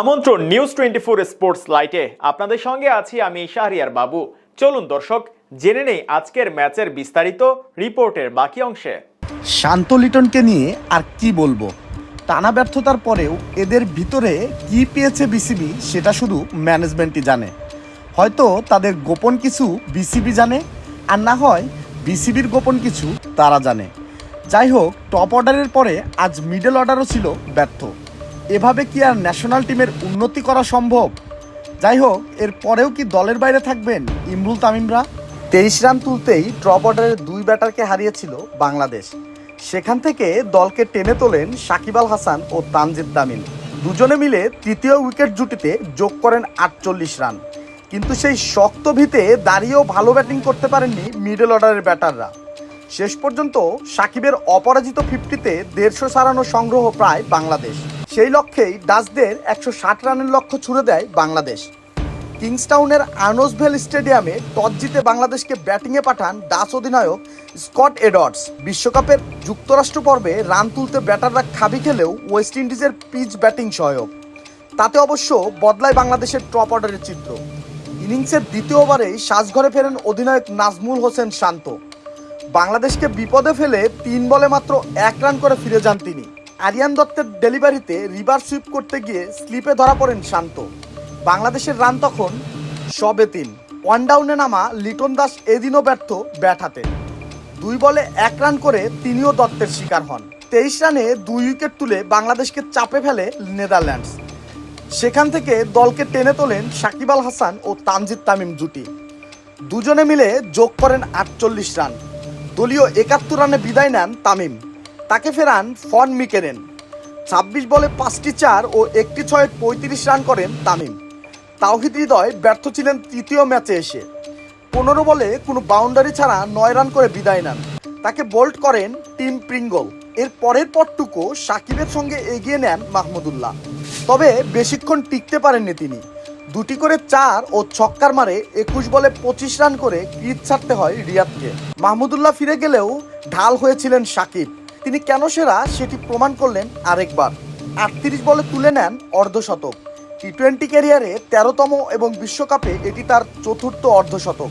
আমন্ত্রণ news twenty four sports লাইটে আপনাদের সঙ্গে আছি আমি শাহরিয়ার বাবু। চলুন দর্শক, জেনে নেই আজকের ম্যাচের বিস্তারিত রিপোর্টের বাকি অংশে। শান্ত লিটনকে নিয়ে আর কি বলব? টানা ব্যর্থতার পরেও এদের ভিতরে কি পেয়েছে বিসিবি সেটা শুধু ম্যানেজমেন্টই জানে। হয়তো তাদের গোপন কিছু বিসিবি জানে, আর না হয় বিসিবির গোপন কিছু তারা জানে। যাই হোক টপ অর্ডারের পরে আজ মিডল অর্ডারও ছিল ব্যর্থ। এভাবে কি আর ন্যাশনাল টিমের উন্নতি করা সম্ভব? যাই হোক এর পরেও কি দলের বাইরে থাকবেন ইমরুল তামিমরা? তেইশ রান তুলতেই ড্রপ অর্ডারের দুই ব্যাটারকে হারিয়েছিল বাংলাদেশ। সেখান থেকে দলকে টেনে তোলেন সাকিব আল হাসান ও তানজিদ তামিম দুজনে মিলে তৃতীয় উইকেট জুটিতে যোগ করেন আটচল্লিশ রান। কিন্তু সেই শক্ত ভিতে দাঁড়িয়েও ভালো ব্যাটিং করতে পারেননি মিডল অর্ডারের ব্যাটাররা। শেষ পর্যন্ত সাকিবের অপরাজিত ফিফটিতে দেড়শো সারানো সংগ্রহ প্রায় বাংলাদেশ। সেই লক্ষ্যেই ডাচদের একশো ষাট রানের লক্ষ্য ছুড়ে দেয় বাংলাদেশ। কিংসটাউনের আর্নোসভেল স্টেডিয়ামে টস জিতে বাংলাদেশকে ব্যাটিংয়ে পাঠান ডাচ অধিনায়ক স্কট এডওয়ার্ডস। বিশ্বকাপের যুক্তরাষ্ট্র পর্বে রান তুলতে ব্যাটাররা খাবি খেলেও ওয়েস্ট ইন্ডিজের পিচ ব্যাটিং সহায়ক। তাতে অবশ্য বদলায় বাংলাদেশের টপ অর্ডারের চিত্র। ইনিংসের দ্বিতীয় ওভারেই সাজঘরে ফেরেন অধিনায়ক নাজমুল হোসেন শান্ত। বাংলাদেশকে বিপদে ফেলে তিন বলে মাত্র এক রান করে ফিরে যান তিনি। আরিয়ান দত্তের ডেলিভারিতে রিভার সুইপ করতে গিয়ে স্লিপে ধরা পড়েন শান্ত। বাংলাদেশের রান তখন সবে তিন। ওয়ান ডাউনে নামা লিটন দাস এদিনও ব্যর্থ ব্যাট হাতে। দুই বলে এক রান করে তিনিও দত্তের শিকার হন। তেইশ রানে দুই উইকেট তুলে বাংলাদেশকে চাপে ফেলে নেদারল্যান্ডস। সেখান থেকে দলকে টেনে তোলেন সাকিব আল হাসান ও তানজিদ তামিম জুটি। দুজনে মিলে যোগ করেন আটচল্লিশ রান। দলীয় একাত্তর রানে বিদায় নেন তামিম। তাকে ফেরান ফন মিকেরেন ছাব্বিশ বলে পাঁচটি চার ও একটি ছয়ে পঁয়ত্রিশ রান করেন তামিম। তাওহিদ হৃদয় ব্যর্থ ছিলেন তৃতীয় ম্যাচে এসে। পনেরো বলে কোনো বাউন্ডারি ছাড়া নয় রান করে বিদায় নেন। তাকে বোল্ড করেন টিম প্রিঙ্গল। এর পরের পরটুকু সাকিবের সঙ্গে এগিয়ে নেন মাহমুদুল্লাহ তবে বেশিক্ষণ টিকতে পারেননি তিনি। দুটি করে চার ও ছক্কার মারে একুশ বলে পঁচিশ রান করে ক্রিজ ছাড়তে হয় রিয়াদকে। মাহমুদুল্লাহ ফিরে গেলেও ঢাল হয়েছিলেন সাকিব। তিনি কেন সেরা সেটি প্রমাণ করলেন আরেকবার। আটত্রিশ বলে তুলে নেন অর্ধশতক টি টোয়েন্টি ক্যারিয়ারে তেরোতম এবং বিশ্বকাপে এটি তার চতুর্থ অর্ধশতক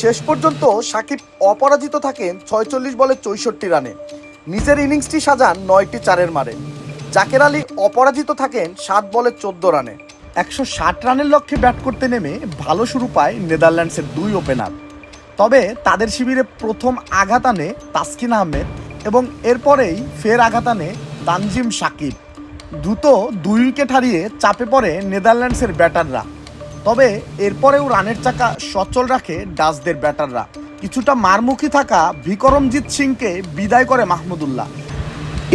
শেষ পর্যন্ত সাকিব অপরাজিত থাকেন ছয়চল্লিশ বলে চৌষট্টি রানে। নিজের ইনিংসটি সাজান নয়টি চারের মারে। জাকের আলী অপরাজিত থাকেন সাত বলে চোদ্দ রানে। একশো ষাট রানের লক্ষ্যে ব্যাট করতে নেমে ভালো শুরু পায় নেদারল্যান্ডসের দুই ওপেনার। তবে তাদের শিবিরে প্রথম আঘাত আনে তাসকিন আহমেদ এবং এরপরেই ফের আঘাত আনে তানজিম সাকিব। দ্রুত দুই উইকেট হারিয়ে চাপে পড়ে নেদারল্যান্ডসের ব্যাটাররা। তবে এরপরেও রানের চাকা সচল রাখে ডাচদের ব্যাটাররা। কিছুটা মারমুখী থাকা ভিকরমজিৎ সিংকে বিদায় করে মাহমুদুল্লাহ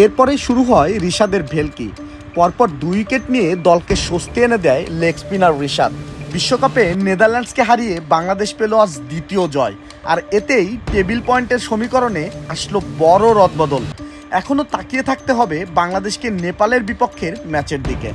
এরপরেই শুরু হয় রিশাদের ভেলকি। পরপর দুই উইকেট নিয়ে দলকে স্বস্তি এনে দেয় লেগ স্পিনার রিশাদ। বিশ্বকাপে নেদারল্যান্ডসকে হারিয়ে বাংলাদেশ পেল আজ দ্বিতীয় জয়। আর এতেই টেবিল পয়েন্টের সমীকরণে আসলো বড় রদবদল। এখনও তাকিয়ে থাকতে হবে বাংলাদেশকে নেপালের বিপক্ষের ম্যাচের দিকে।